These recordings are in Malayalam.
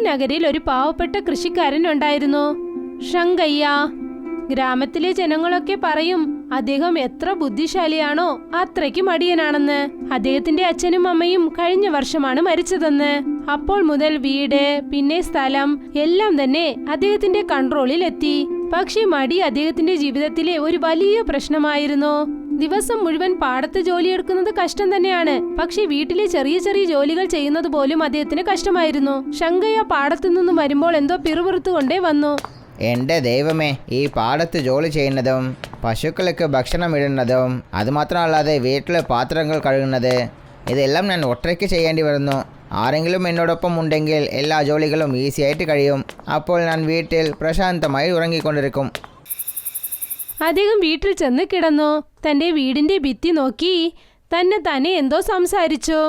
നഗരിൽ ഒരു പാവപ്പെട്ട കൃഷിക്കാരൻ ഉണ്ടായിരുന്നു ഷങ്കയ്യ. ഗ്രാമത്തിലെ ജനങ്ങളൊക്കെ പറയും അദ്ദേഹം എത്ര ബുദ്ധിശാലിയാണോ അത്രയ്ക്ക് മടിയനാണെന്ന്. അദ്ദേഹത്തിന്റെ അച്ഛനും അമ്മയും കഴിഞ്ഞ വർഷമാണ് മരിച്ചതെന്ന്. അപ്പോൾ മുതൽ വീട് പിന്നെ സ്ഥലം എല്ലാം തന്നെ അദ്ദേഹത്തിന്റെ കൺട്രോളിൽ എത്തി പക്ഷേ മടി അദ്ദേഹത്തിന്റെ ജീവിതത്തിലെ ഒരു വലിയ പ്രശ്നമായിരുന്നു. ദിവസം മുഴുവൻ പാടത്ത് ജോലിയെടുക്കുന്നത് കഷ്ടം തന്നെയാണ്. പക്ഷെ വീട്ടിലെ ചെറിയ ചെറിയ ജോലികൾ ചെയ്യുന്നത് പോലും അദ്ദേഹത്തിന് കഷ്ടമായിരുന്നു. ശങ്കയ്യ പാടത്തു നിന്നും വരുമ്പോൾ എന്തോ പിറുപിറുത്തുകൊണ്ടേ വന്നു. എന്റെ ദൈവമേ ഈ പാടത്ത് ജോലി ചെയ്യുന്നതും പശുക്കൾക്ക് ഭക്ഷണം ഇടുന്നതും അതുമാത്രമല്ലാതെ വീട്ടിലെ പാത്രങ്ങൾ കഴുകുന്നത് ഇതെല്ലാം ഞാൻ ഒറ്റയ്ക്ക് ചെയ്യേണ്ടി വരുന്നു. ആരെങ്കിലും എന്നോടൊപ്പം ഉണ്ടെങ്കിൽ എല്ലാ ജോലികളും ഈസിയായിട്ട് കഴിയും. അപ്പോൾ ഞാൻ വീട്ടിൽ പ്രശാന്തമായി ഉറങ്ങിക്കൊണ്ടിരിക്കും. അദ്ദേഹം വീട്ടിൽ ചെന്ന് കിടന്നു. തന്റെ വീടിന്റെ ഭിത്തി നോക്കി തന്നെ തന്നെ എന്തോ സംസാരിച്ചു.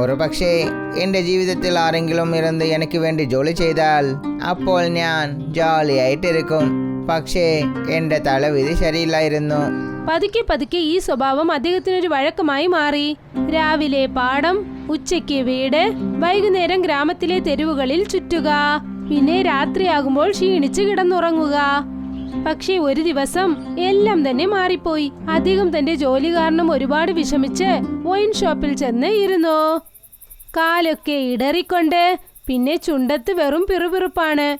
ഒരു പക്ഷേ എന്റെ ജീവിതത്തിൽ ആരെങ്കിലും ഇരുന്ന് എനിക്ക് വേണ്ടി ജോലി ചെയ്താൽ അപ്പോൾ ഞാൻ ജോലിയായിട്ടിരിക്കും. പക്ഷേ എന്റെ തലവിധി ശരിയില്ലായിരുന്നു. പതുക്കെ പതുക്കെ ഈ സ്വഭാവം അദ്ദേഹത്തിനൊരു വഴക്കമായി മാറി. രാവിലെ പാടം ഉച്ചയ്ക്ക് വീട് വൈകുന്നേരം ഗ്രാമത്തിലെ തെരുവുകളിൽ ചുറ്റുക പിന്നെ രാത്രിയാകുമ്പോൾ ക്ഷീണിച്ച് കിടന്നുറങ്ങുക. പക്ഷേ ഒരു ദിവസം എല്ലാം തന്നെ മാറിപ്പോയി. അധികം തന്റെ ജോലി കാരണം ഒരുപാട് വിഷമിച്ച് വൈൻ ഷോപ്പിൽ ചെന്ന് ഇരുന്നു. കാലൊക്കെ ഇടറിക്കൊണ്ട് പിന്നെ ചുണ്ടത്ത് വെറും പിറുപിറുപ്പാണ്.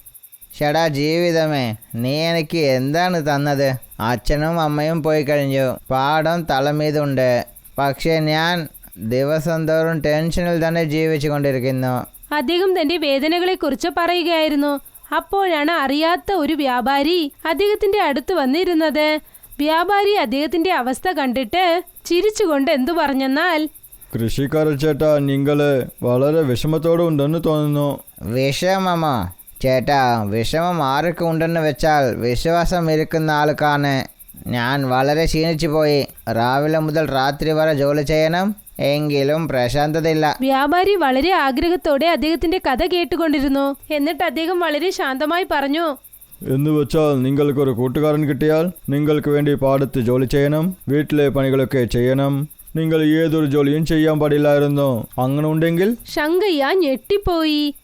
ഷടാ ജീവിതമേ നീ എനിക്ക് എന്താണ് തന്നത്? അച്ഛനും അമ്മയും പോയി കഴിഞ്ഞു. പാടം തളമീതുണ്ട് പക്ഷേ ഞാൻ ദിവസം തോറും ടെൻഷനിൽ തന്നെ ജീവിച്ചു കൊണ്ടിരിക്കുന്നു അദ്ദേഹം തന്റെ വേദനകളെക്കുറിച്ച് പറയുകയായിരുന്നു. അപ്പോഴാണ് അറിയാത്ത ഒരു വ്യാപാരി അദ്ദേഹത്തിന്റെ അടുത്ത് വന്നിരുന്നത്. വ്യാപാരി അദ്ദേഹത്തിന്റെ അവസ്ഥ കണ്ടിട്ട് ചിരിച്ചുകൊണ്ട് എന്തു പറഞ്ഞെന്നാൽ കൃഷിക്കാരൻ ചേട്ടാ നിങ്ങൾ വളരെ വിഷമത്തോടെ ഉണ്ടെന്ന് തോന്നുന്നു. വിഷമമോ ചേട്ടാ വിഷമം ആരൊക്കെ ഉണ്ടെന്ന് വെച്ചാൽ വിശ്വാസം ഇരിക്കുന്ന ആൾക്കാണ്. ഞാൻ വളരെ ക്ഷീണിച്ചു പോയി. രാവിലെ മുതൽ രാത്രി വരെ ജോലി ചെയ്യണം. എങ്കിലും പ്രശാന്തതയില്ല. വ്യാപാരി വളരെ ആഗ്രഹത്തോടെ അദ്ദേഹത്തിന്റെ കഥ കേട്ടുകൊണ്ടിരുന്നു. എന്നിട്ട് അദ്ദേഹം വളരെ ശാന്തമായി പറഞ്ഞു. എന്ന് വെച്ചാൽ നിങ്ങൾക്കൊരു കൂട്ടുകാരൻ കിട്ടിയാൽ നിങ്ങൾക്ക് വേണ്ടി പാടത്ത് ജോലി ചെയ്യണം വീട്ടിലെ പണികളൊക്കെ ചെയ്യണം. നിങ്ങൾ ഏതൊരു ജോലിയും ചെയ്യാൻ പാടില്ലായിരുന്നു. അങ്ങനെ ഉണ്ടെങ്കിൽ ശങ്കയ്യ ഞെട്ടിപ്പോയി.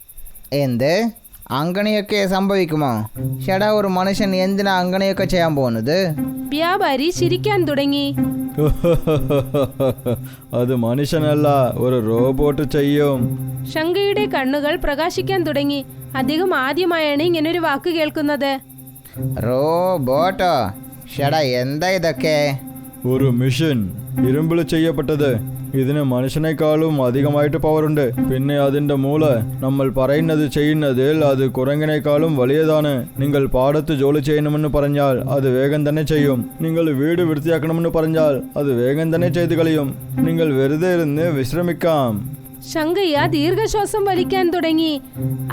എന്ത്? അങ്ങനെയൊക്കെ സംഭവിക്കുമോ? ചേടാ ഒരു മനുഷ്യൻ എന്തിനാ അങ്ങനെയൊക്കെ ചെയ്യാൻ പോകുന്നത്? വ്യാപാരി ചിരിക്കാൻ തുടങ്ങി. അത് മനുഷ്യനല്ല ഒരു റോബോട്ട് ചെയ്യും. ശങ്കയുടെ കണ്ണുകൾ പ്രകാശിക്കാൻ തുടങ്ങി. അദ്ദേഹം ആദ്യമായാണ് ഇങ്ങനെ ഒരു വാക്ക് കേൾക്കുന്നത്. റോബോട്ടോ? ചേട്ടാ എന്താ ഇതൊക്കെ? ഒരു മിഷൻ ഇരുമ്പിൽ ചെയ്യപ്പെട്ടത്. ഇതിന് മനുഷ്യനേക്കാളും അധികമായിട്ട് പവറുണ്ട്. പിന്നെ അതിന്റെ മൂല നമ്മൾ പറയുന്നത് ചെയ്യുന്നതിൽ അത് കുരങ്ങിനേക്കാളും വലിയതാണ്. നിങ്ങൾ പാടത്ത് ജോലി ചെയ്യണമെന്ന് പറഞ്ഞാൽ അത് വേഗം തന്നെ ചെയ്യും. നിങ്ങൾ വീട് വൃത്തിയാക്കണമെന്ന് പറഞ്ഞാൽ അത് വേഗം തന്നെ ചെയ്തു കളയും. നിങ്ങൾ വെറുതെ ഇരുന്ന് വിശ്രമിക്കാം. ശങ്കയ്യ ദീർഘശ്വാസം വലിക്കാൻ തുടങ്ങി.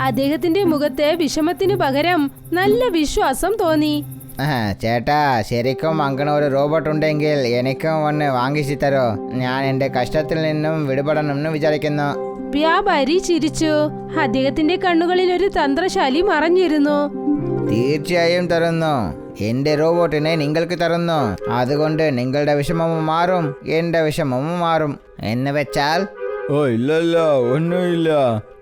അദ്ദേഹത്തിന്റെ മുഖത്തെ വിഷമത്തിനു പകരം നല്ല വിശ്വാസം തോന്നി. ചേട്ടാ ശരിക്കും അങ്ങനെ ഒരു റോബോട്ട് ഉണ്ടെങ്കിൽ എനിക്കും ഒന്ന് വാങ്ങിച്ചു തരോ? ഞാൻ എന്റെ കഷ്ടത്തിൽ നിന്നും വിടുപെടണമെന്ന് വിചാരിക്കുന്നു. വ്യാപാരി ചിരിച്ചു. അദ്ദേഹത്തിന്റെ കണ്ണുകളിൽ ഒരു തന്ത്രശാലി മറഞ്ഞിരുന്നു. തീർച്ചയായും തരുന്നു. എന്റെ റോബോട്ടിനെ നിങ്ങൾക്ക് തരുന്നു. അതുകൊണ്ട് നിങ്ങളുടെ വിഷമവും മാറും. എന്റെ വിഷമവും മാറും. എന്ന് വെച്ചാൽ? ഓ ഇല്ലല്ല ഇല്ല ഒന്നുമില്ല.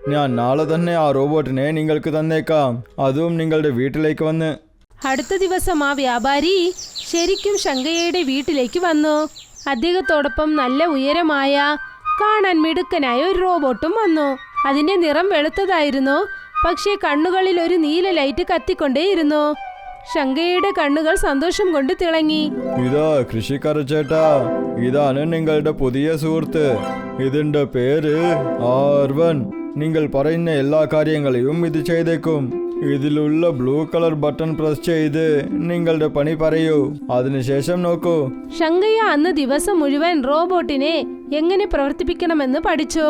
ഞാൻ നാളെ തന്നെ ആ റോബോട്ടിനെ നിങ്ങൾക്ക് തന്നേക്കാം. അതും നിങ്ങളുടെ വീട്ടിലേക്ക് വന്ന്. അടുത്ത ദിവസം ആ വ്യാപാരി ശരിക്കും ശങ്കയ്യയുടെ വീട്ടിലേക്ക് വന്നു. അദ്ദേഹത്തോടൊപ്പം നല്ല ഉയരമായ കാണാൻ മിടുക്കനായ ഒരു റോബോട്ടും വന്നു. അതിന്റെ നിറം വെളുത്തതായിരുന്നു പക്ഷേ കണ്ണുകളിൽ ഒരു നീല ലൈറ്റ് കത്തിക്കൊണ്ടേയിരുന്നു. ശങ്കയുടെ കണ്ണുകൾ സന്തോഷം കൊണ്ട് തിളങ്ങി. ഇതാ കൃഷിക്കാര ചേട്ടാ ഇതാണ് നിങ്ങളുടെ പുതിയ സുഹൃത്ത്. ഇതിന്റെ പേര് ആർവൻ. നിങ്ങൾ പറയുന്ന എല്ലാ കാര്യങ്ങളെയും ഇത് ചെയ്തേക്കും. ഇതിലുള്ള ബ്ലൂ കളർ ബട്ടൺ പ്രസ് ചെയ്ത് നിങ്ങളുടെ പണി പറയൂ. അതിനുശേഷം നോക്കൂ. ശങ്കയ്യ അന്ന് ദിവസം മുഴുവൻ റോബോട്ടിനെ എങ്ങനെ പ്രവർത്തിപ്പിക്കണമെന്ന് പഠിച്ചു.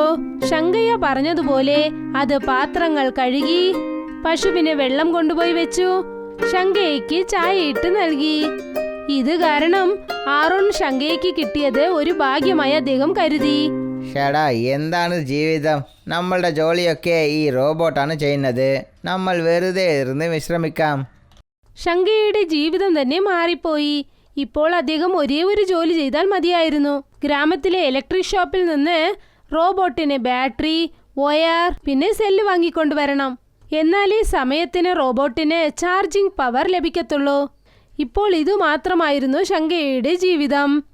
ശങ്കയ്യ പറഞ്ഞതുപോലെ അത് പാത്രങ്ങൾ കഴുകി പശുവിനെ വെള്ളം കൊണ്ടുപോയി വെച്ചു ശങ്കയ്ക്ക് ചായ ഇട്ട് നൽകി. ഇത് കാരണം ആറോൺ ശങ്കയ്ക്ക് കിട്ടിയത് ഒരു ഭാഗ്യമായി അദ്ദേഹം കരുതി. ഷടാ എന്താണ് ജീവിതം? നമ്മളുടെ ജോലിയൊക്കെ ഈ റോബോട്ടാണ് ചെയ്യുന്നത്. നമ്മൾ വെറുതെ ഇരുന്ന് വിശ്രമിക്കാം. ശങ്കയുടെ ജീവിതം തന്നെ മാറിപ്പോയി. ഇപ്പോൾ അദ്ദേഹം ഒരേ ഒരു ജോലി ചെയ്താൽ മതിയായിരുന്നു. ഗ്രാമത്തിലെ ഇലക്ട്രിക് ഷോപ്പിൽ നിന്ന് റോബോട്ടിന് ബാറ്ററി വയർ പിന്നെ സെല്ല് വാങ്ങിക്കൊണ്ടുവരണം. എന്നാൽ ഈ സമയത്തിന് റോബോട്ടിന് ചാർജിംഗ് പവർ ലഭിക്കത്തുള്ളൂ. ഇപ്പോൾ ഇതുമാത്രമായിരുന്നു ശങ്കയുടെ ജീവിതം.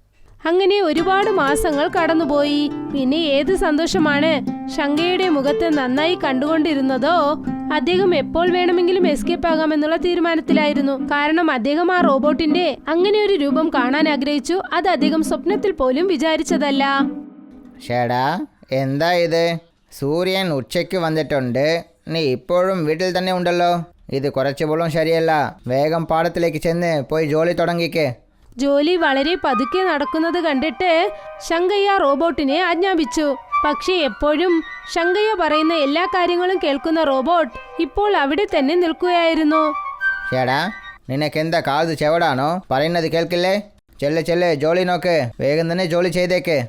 അങ്ങനെ ഒരുപാട് മാസങ്ങൾ കടന്നുപോയി. പിന്നെ ഏത് സന്തോഷമാണ് ശങ്കയുടെ മുഖത്ത് നന്നായി കണ്ടുകൊണ്ടിരുന്നതോ? അദ്ദേഹം എപ്പോൾ വേണമെങ്കിലും എസ്കേപ്പ് ആകാമെന്നുള്ള തീരുമാനത്തിലായിരുന്നു. കാരണം അദ്ദേഹം ആ റോബോട്ടിന്റെ അങ്ങനെ ഒരു രൂപം കാണാൻ ആഗ്രഹിച്ചു. അത് അദ്ദേഹം സ്വപ്നത്തിൽ പോലും വിചാരിച്ചതല്ല. എന്താ ഇത്? സൂര്യൻ ഉച്ചയ്ക്ക് വന്നിട്ടുണ്ട്. നീ ഇപ്പോഴും വീട്ടിൽ തന്നെ ഉണ്ടല്ലോ. ഇത് കുറച്ച് പോലും ശരിയല്ല. വേഗം പാടത്തിലേക്ക് ചെന്ന് പോയി ജോലി തുടങ്ങിക്ക്. ജോലി വളരെ പതുക്കെ നടക്കുന്നത് കണ്ടിട്ട് ശങ്കയ്യ റോബോട്ടിനെ ആജ്ഞാപിച്ചു. പക്ഷേ എപ്പോഴും ശങ്കയ്യ പറയുന്ന എല്ലാ കാര്യങ്ങളും കേൾക്കുന്ന റോബോട്ട് ഇപ്പോൾ അവിടെ തന്നെ നിൽക്കുകയായിരുന്നു. ചേടാ നിനക്കെന്താ കാത് ചെവടാണോ? പറയുന്നത് കേൾക്കില്ലേ? ചെല്ലെ ചെല്ലെ ജോലി നോക്ക്. വേഗം തന്നെ ജോലി ചെയ്തേക്ക്.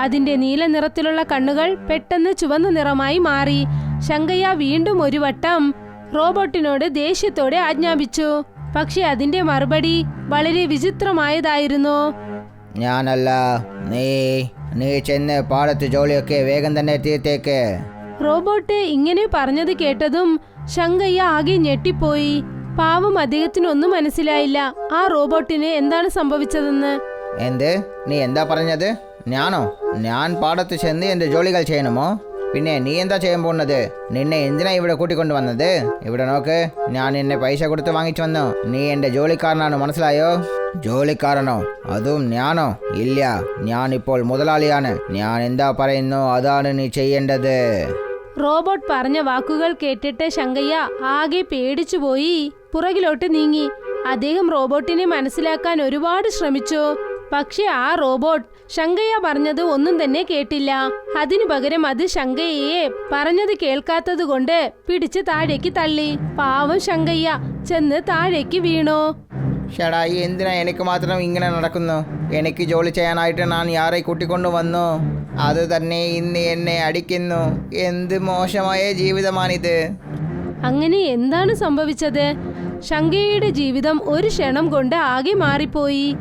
അതിന്റെ നീല നിറത്തിലുള്ള കണ്ണുകൾ പെട്ടെന്ന് ചുവന്ന നിറമായി മാറി. ശങ്കയ്യ വീണ്ടും ഒരു വട്ടം റോബോട്ടിനോട് ദേഷ്യത്തോടെ ആജ്ഞാപിച്ചു. പക്ഷെ അതിന്റെ മറുപടി വളരെ വിചിത്രമായതായിരുന്നു. ഞാനല്ല. നീ നീ ചെന്ന് പാടത്ത് ജോലിയൊക്കെ വേഗം തന്നെ തീർത്തേക്ക്. റോബോട്ട് ഇങ്ങനെ പറഞ്ഞത് കേട്ടതും ശങ്കയ്യ ആകെ ഞെട്ടിപ്പോയി. പാവം അദ്ദേഹത്തിനൊന്നും മനസ്സിലായില്ല. ആ റോബോട്ടിന് എന്താണ് സംഭവിച്ചതെന്ന്? എന്ത്? നീ എന്താ പറഞ്ഞത്? ഞാനോ? ഞാൻ പാടത്ത് ചെന്ന് എന്റെ ജോലികൾ ചെയ്യണമോ? പിന്നെ നീ എന്താ ചെയ്യാൻ പോകുന്നത്? നിന്നെ എന്തിനാ ഇവിടെ കൂട്ടിക്കൊണ്ട് വന്നത്? ഇവിടെ നോക്ക് ഞാൻ നിന്നെ പൈസ കൊടുത്ത് വാങ്ങിച്ചു വന്നു. നീ എന്റെ ജോലിക്കാരനാണ് മനസ്സിലായോ? ജോലിക്കാരനോ? അതും ഞാനോ? ഇല്ല ഞാൻ ഇപ്പോൾ മുതലാളിയാണ്. ഞാൻ എന്താ പറയുന്നു? അതാണ് നീ ചെയ്യേണ്ടത്. റോബോട്ട് പറഞ്ഞ വാക്കുകൾ കേട്ടിട്ട് ശങ്കയ്യ ആകെ പേടിച്ചുപോയി പുറകിലോട്ട് നീങ്ങി. അദ്ദേഹം റോബോട്ടിനെ മനസ്സിലാക്കാൻ ഒരുപാട് ശ്രമിച്ചു. പക്ഷെ ആ റോബോട്ട് ശങ്കയ്യ പറഞ്ഞത് ഒന്നും തന്നെ കേട്ടില്ല. അതിനു പകരം അത് ശങ്കയ്യയെ പറഞ്ഞത് കേൾക്കാത്തത് കൊണ്ട് പിടിച്ച് താഴേക്ക് തള്ളി. പാവം ശങ്കയ്യ ചെന്ന് താഴേക്ക് വീണു. ഷടാ എന്തിനാ എനിക്ക് മാത്രം ഇങ്ങനെ നടക്കുന്നു? എനിക്ക് ജോലി ചെയ്യാനായിട്ട് ഞാൻ യാറെ കൂട്ടിക്കൊണ്ടു വന്നു. അത് തന്നെ ഇന്ന് എന്നെ അടിക്കുന്നു. എന്ത് മോശമായ ജീവിതമാണിത്. അങ്ങനെ എന്താണ് സംഭവിച്ചത്? ശങ്കയുടെ ജീവിതം ഒരു ക്ഷണം കൊണ്ട് ആകെ മാറിപ്പോയി.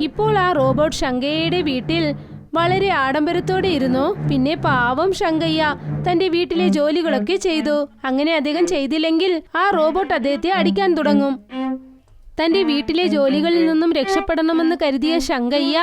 ഇപ്പോൾ ആ റോബോട്ട് ശങ്കയ്യയുടെ വീട്ടിൽ വളരെ ആഡംബരത്തോടെ ഇരുന്നു. പിന്നെ പാവം ശങ്കയ്യ തന്റെ വീട്ടിലെ ജോലികളൊക്കെ ചെയ്തു. അങ്ങനെ അദ്ദേഹം ചെയ്തില്ലെങ്കിൽ ആ റോബോട്ട് അദ്ദേഹത്തെ അടിക്കാൻ തുടങ്ങും. തന്റെ വീട്ടിലെ ജോലികളിൽ നിന്നും രക്ഷപ്പെടണമെന്ന് കരുതിയ ശങ്കയ്യ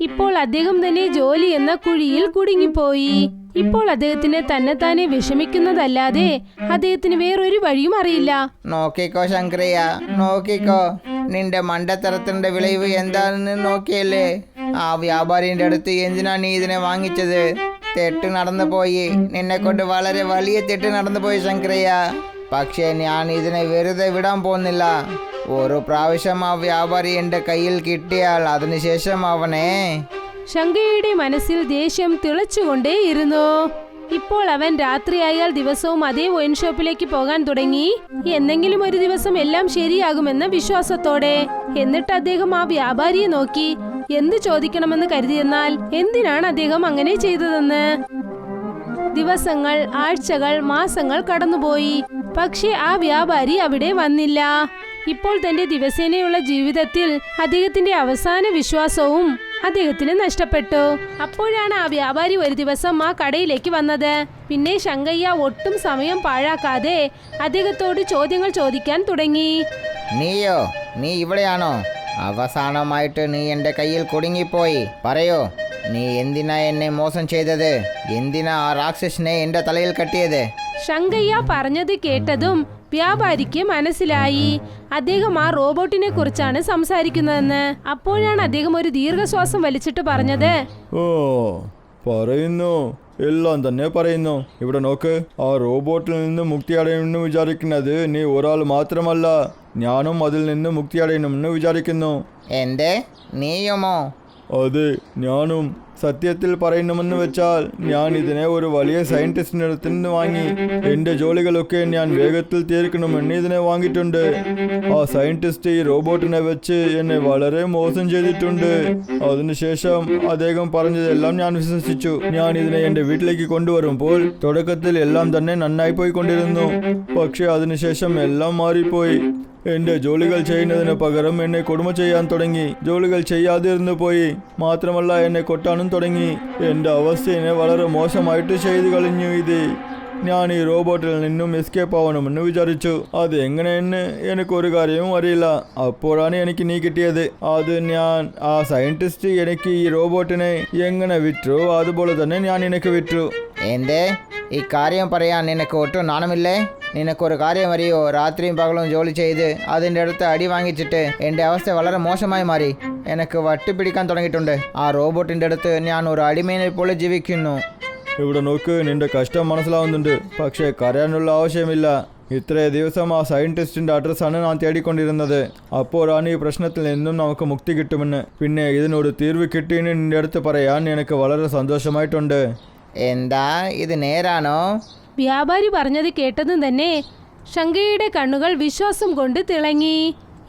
ഇപ്പോൾ അദ്ദേഹം തന്നെ ജോലി എന്ന കുഴിയിൽ കുടുങ്ങിപ്പോയി. ഇപ്പോൾ അദ്ദേഹത്തിന് തന്നെത്താനെ വിഷമിക്കുന്നതല്ലാതെ അദ്ദേഹത്തിന് വേറൊരു വഴിയും അറിയില്ല. നോക്കിക്കോ ശങ്കരയ്യ നോക്കിക്കോ. നിന്റെ മണ്ടത്തരത്തിന്റെ വിളവ് എന്താണെന്ന് നോക്കിയല്ലേ? ആ വ്യാപാരിന്റെ അടുത്ത് എന്തിനാ നീ ഇതിനെ വാങ്ങിച്ചത്? തെറ്റ് നടന്നു പോയി. നിന്നെ കൊണ്ട് വളരെ വലിയ തെറ്റ് നടന്നു പോയി ശങ്കരയ്യ പക്ഷേ ഞാൻ ഇതിനെ വെറുതെ വിടാൻ പോകുന്നില്ല. ഒരു പ്രാവശ്യം ആ വ്യാപാരി എന്റെ കയ്യിൽ കിട്ടിയാൽ അതിനുശേഷം അവനെ ശങ്കയുടെ മനസ്സിൽ ദേഷ്യം തിളച്ചുകൊണ്ടേയിരുന്നു. ഇപ്പോൾ അവൻ രാത്രിയായാൽ ദിവസവും അതേ വൈൻ ഷോപ്പിലേക്ക് പോകാൻ തുടങ്ങി. എന്നെങ്കിലും ഒരു ദിവസം എല്ലാം ശരിയാകുമെന്ന വിശ്വാസത്തോടെ. എന്നിട്ട് അദ്ദേഹം ആ വ്യാപാരിയെ നോക്കി. എന്ത് ചോദിക്കണമെന്ന് കരുതിയെന്നാൽ എന്തിനാണ് അദ്ദേഹം അങ്ങനെ ചെയ്തതെന്ന്? ദിവസങ്ങൾ ആഴ്ചകൾ മാസങ്ങൾ കടന്നുപോയി. പക്ഷേ ആ വ്യാപാരി അവിടെ വന്നില്ല. ഇപ്പോൾ തന്റെ ദിവസേനയുള്ള ജീവിതത്തിൽ അദ്ദേഹത്തിന്റെ അവസാന വിശ്വാസവും അദ്ദേഹത്തിന് നഷ്ടപ്പെട്ടു. അപ്പോഴാണ് ആ വ്യാപാരി ഒരു ദിവസം ആ കടയിലേക്ക് വന്നത്. പിന്നെ ശങ്കയ്യ ഒട്ടും സമയം പാഴാക്കാതെ അദ്ദേഹത്തോട് ചോദ്യങ്ങൾ ചോദിക്കാൻ തുടങ്ങി. നീയോ? നീ ഇവിടെയാണോ? അവസാനമായിട്ട് നീ എന്റെ കയ്യിൽ കുടുങ്ങിപ്പോയി. പറയോ നീ എന്തിനാ എന്നെ മോശം ചെയ്തത്? എന്തിനാ ആ രാക്ഷസിനെ എന്റെ തലയിൽ കെട്ടിയത്? ശങ്കയ്യ പറഞ്ഞത് കേട്ടതും വ്യാപാരിക്ക് മനസ്സിലായി. അദ്ദേഹം ആ റോബോട്ടിനെ കുറിച്ചാണ് സംസാരിക്കുന്നതെന്ന്. അപ്പോഴാണ് അദ്ദേഹം ഒരു ദീർഘശ്വാസം വലിച്ചിട്ട് പറഞ്ഞത്. ഓ പറയുന്നു. എല്ലാം തന്നെ പറയുന്നു. ഇവിടെ നോക്ക് ആ റോബോട്ടിൽ നിന്ന് മുക്തി അടയണമെന്ന് വിചാരിക്കുന്നത് നീ ഒരാൾ മാത്രമല്ല. ഞാനും അതിൽ നിന്ന് മുക്തി അടയണമെന്ന് വിചാരിക്കുന്നു. എന്തേ? നീയുമോ? അതെ ഞാനും. സത്യത്തിൽ പറയണമെന്ന് വെച്ചാൽ ഞാൻ ഇതിനെ ഒരു വലിയ സയന്റിസ്റ്റിന്റെ അടുത്ത് നിന്ന് വാങ്ങി. എന്റെ ജോലികളൊക്കെ ഞാൻ വേഗത്തിൽ തീർക്കണമെന്ന് ഇതിനെ വാങ്ങിയിട്ടുണ്ട്. ആ സയന്റിസ്റ്റ് ഈ റോബോട്ടിനെ വെച്ച് എന്നെ വളരെ മോശം ചെയ്തിട്ടുണ്ട്. അതിനുശേഷം അദ്ദേഹം പറഞ്ഞതെല്ലാം ഞാൻ വിശ്വസിച്ചു. ഞാൻ ഇതിനെ എന്റെ വീട്ടിലേക്ക് കൊണ്ടുവരുമ്പോൾ തുടക്കത്തിൽ എല്ലാം തന്നെ നന്നായി പോയിക്കൊണ്ടിരുന്നു. പക്ഷേ അതിനുശേഷം എല്ലാം മാറിപ്പോയി. എന്റെ ജോലികൾ ചെയ്യുന്നതിന് പകരം എന്നെ കൊടുമ ചെയ്യാൻ തുടങ്ങി. ജോലികൾ ചെയ്യാതിരുന്നു പോയി. മാത്രമല്ല എന്നെ കൊട്ടാനും തുടങ്ങി. എന്റെ അവസ്ഥയെ വളരെ മോശമായിട്ട് ചെയ്തു കളഞ്ഞു ഇത്. ഞാൻ ഈ റോബോട്ടിൽ നിന്നും എസ്കേപ്പ് ആവണമെന്ന് വിചാരിച്ചു. അത് എങ്ങനെയെന്ന് എനിക്കൊരു കാര്യവും അറിയില്ല. അപ്പോഴാണ് എനിക്ക് നീ കിട്ടിയത്. അത് ഞാൻ ആ സയന്റിസ്റ്റ് എനിക്ക് ഈ റോബോട്ടിനെ എങ്ങനെ വിറ്റു? അതുപോലെ തന്നെ ഞാൻ എനിക്ക് വിറ്റു. എന്തേ? ഈ കാര്യം പറയാൻ നിനക്ക് ഒട്ടും നാണമില്ലേ? നിനക്കൊരു കാര്യം അറിയോ? രാത്രിയും പകലും ജോലി ചെയ്ത് അതിന്റെ അടുത്ത് അടി വാങ്ങിച്ചിട്ട് എന്റെ അവസ്ഥ വളരെ മോശമായി മാറി. എനിക്ക് വട്ടി പിടിക്കാൻ തുടങ്ങിയിട്ടുണ്ട്. ആ റോബോട്ടിന്റെ അടുത്ത് ഞാൻ ഒരു അടിമേനെ പോലെ ജീവിക്കുന്നു. ഇവിടെ നോക്ക് നിന്റെ കഷ്ടം മനസ്സിലാവുന്നുണ്ട്. പക്ഷേ കരയാനുള്ള ആവശ്യമില്ല. ഇത്രേ ദിവസം ആ സയന്റിസ്റ്റിന്റെ അഡ്രസ്സാണ് ഞാൻ തേടിക്കൊണ്ടിരുന്നത്. അപ്പോഴാണ് ഈ പ്രശ്നത്തിൽ നിന്നും നമുക്ക് മുക്തി കിട്ടുമെന്ന്. പിന്നെ ഇതിനൊരു തീർവ് കിട്ടിയെന്ന് നിന്റെ അടുത്ത് പറയാൻ എനിക്ക് വളരെ സന്തോഷമായിട്ടുണ്ട്. എന്താ ഇത് നേരാണോ? വ്യാപാരി പറഞ്ഞത് കേട്ടതും തന്നെ ശങ്കയുടെ കണ്ണുകൾ വിശ്വാസം കൊണ്ട് തിളങ്ങി.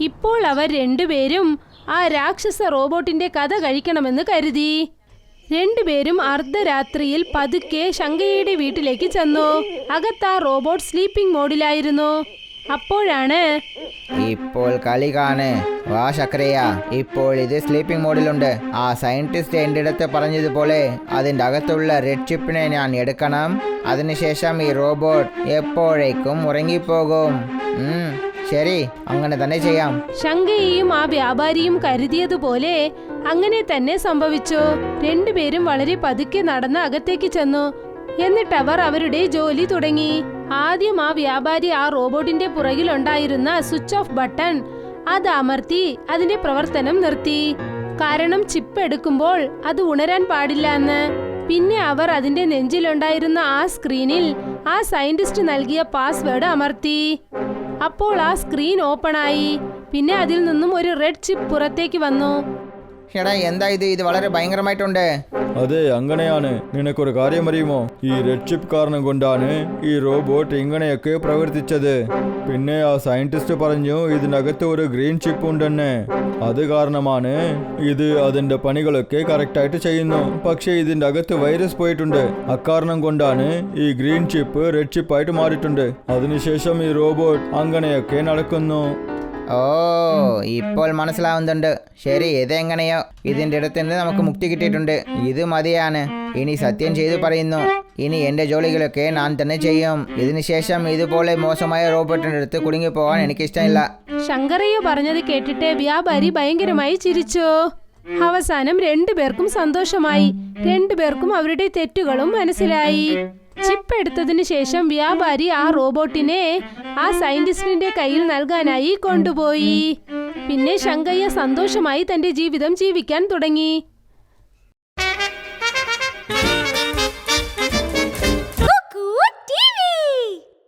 ഇപ്പോൾ അവർ രണ്ടുപേരും ആ രാക്ഷസ റോബോട്ടിന്റെ കഥ കഴിക്കണമെന്ന് കരുതി. രണ്ടുപേരും അർദ്ധരാത്രിയിൽ പതുക്കെ ശങ്കയുടെ വീട്ടിലേക്ക് ചെന്നു. അകത്ത് ആ റോബോട്ട് സ്ലീപ്പിംഗ് മോഡിലായിരുന്നു. അപ്പോഴാണ് ഇപ്പോൾ കളി കാണ്. വാ ശക്രയ ഇപ്പോൾ ഇത് സ്ലീപ്പിംഗ് മോഡിലുണ്ട്. ആ സയന്റിസ്റ്റ് എന്റെ അടുത്ത് പറഞ്ഞതുപോലെ അതിന്റെ അകത്തുള്ള റെഡ് ചിപ്പിനെ ഞാൻ എടുക്കണം. അതിനുശേഷം ഈ റോബോട്ട് എപ്പോഴേക്കും ഉറങ്ങിപ്പോകും. ശരി അങ്ങനെ തന്നെ ചെയ്യാം. ശങ്കയെയും ആ വ്യാപാരിയും കരുതിയതുപോലെ അങ്ങനെ തന്നെ സംഭവിച്ചു. രണ്ടുപേരും വളരെ പതുക്കെ നടന്ന് അകത്തേക്ക് ചെന്നു. എന്നിട്ട് അവർ അവരുടെ ജോലി തുടങ്ങി. ആദ്യം ആ വ്യാപാരി ആ റോബോട്ടിന്റെ പുറകിലുണ്ടായിരുന്ന സ്വിച്ച് ഓഫ് ബട്ടൺ അത് അമർത്തി അതിന്റെ പ്രവർത്തനം നിർത്തി. കാരണം ചിപ്പ് എടുക്കുമ്പോൾ അത് ഉണരാൻ പാടില്ല എന്ന്. പിന്നെ അവർ അതിന്റെ നെഞ്ചിലുണ്ടായിരുന്ന ആ സ്ക്രീനിൽ ആ സയന്റിസ്റ്റ് നൽകിയ പാസ്വേഡ് അമർത്തി. അപ്പോൾ ആ സ്ക്രീൻ ഓപ്പൺ ആയി പിന്നെ അതിൽ നിന്നും ഒരു റെഡ് ചിപ്പ് പുറത്തേക്ക് വന്നു. എടാ എന്താ ഇത്? ഇത് വളരെ ഭയങ്കരമായിട്ടുണ്ട്. അതെ അങ്ങനെയാണ്. നിനക്കൊരു കാര്യം അറിയുമോ? ഈ റെഡ് ചിപ്പ് കാരണം കൊണ്ടാണ് ഈ റോബോട്ട് ഇങ്ങനെയൊക്കെ പ്രവർത്തിച്ചത്. പിന്നെ ആ സയന്റിസ്റ്റ് പറഞ്ഞു ഇതിനകത്ത് ഒരു ഗ്രീൻ ചിപ്പ് ഉണ്ടെന്ന്. അത് കാരണമാണ് ഇത് അതിന്റെ പണികളൊക്കെ കറക്റ്റായിട്ട് ചെയ്യുന്നു. പക്ഷേ ഇതിന്റെ അകത്ത് വൈറസ് പോയിട്ടുണ്ട്. അക്കാരണം കൊണ്ടാണ് ഈ ഗ്രീൻ ചിപ്പ് റെഡ് ചിപ്പായിട്ട് മാറിയിട്ടുണ്ട്. അതിനുശേഷം ഈ റോബോട്ട് അങ്ങനെയൊക്കെ നടക്കുന്നു. ഓ ഇപ്പോൾ മനസ്സിലാവുന്നുണ്ട്. ശരി ഇതെങ്ങനെയോ ഇതിന്റെ അടുത്ത് നിന്ന് നമുക്ക് മുക്തി കിട്ടിയിട്ടുണ്ട്. ഇത് മതിയാണ്. ഇനി സത്യം ചെയ്തു പറയുന്നു. ഇനി എന്റെ ജോലികളൊക്കെ ഞാൻ തന്നെ ചെയ്യും. ഇതിനുശേഷം ഇതുപോലെ മോശമായ റോബോട്ടിന്റെ അടുത്ത് കുടുങ്ങി പോവാൻ എനിക്ക് ഇഷ്ടമില്ല ശങ്കരയ്യ പറഞ്ഞത് കേട്ടിട്ട് വ്യാപാരി ഭയങ്കരമായി ചിരിച്ചു. അവസാനം രണ്ടുപേർക്കും സന്തോഷമായി. രണ്ടുപേർക്കും അവരുടെ തെറ്റുകളും മനസ്സിലായി. ചിപ്പ് എടുത്തതിന് ശേഷം വ്യാപാരി ആ റോബോട്ടിനെ ആ സയന്റിസ്റ്റിന്റെ കയ്യിൽ നൽകാനായി കൊണ്ടുപോയി. പിന്നെ ശങ്കയ്യ സന്തോഷമായി തന്റെ ജീവിതം ജീവിക്കാൻ തുടങ്ങി.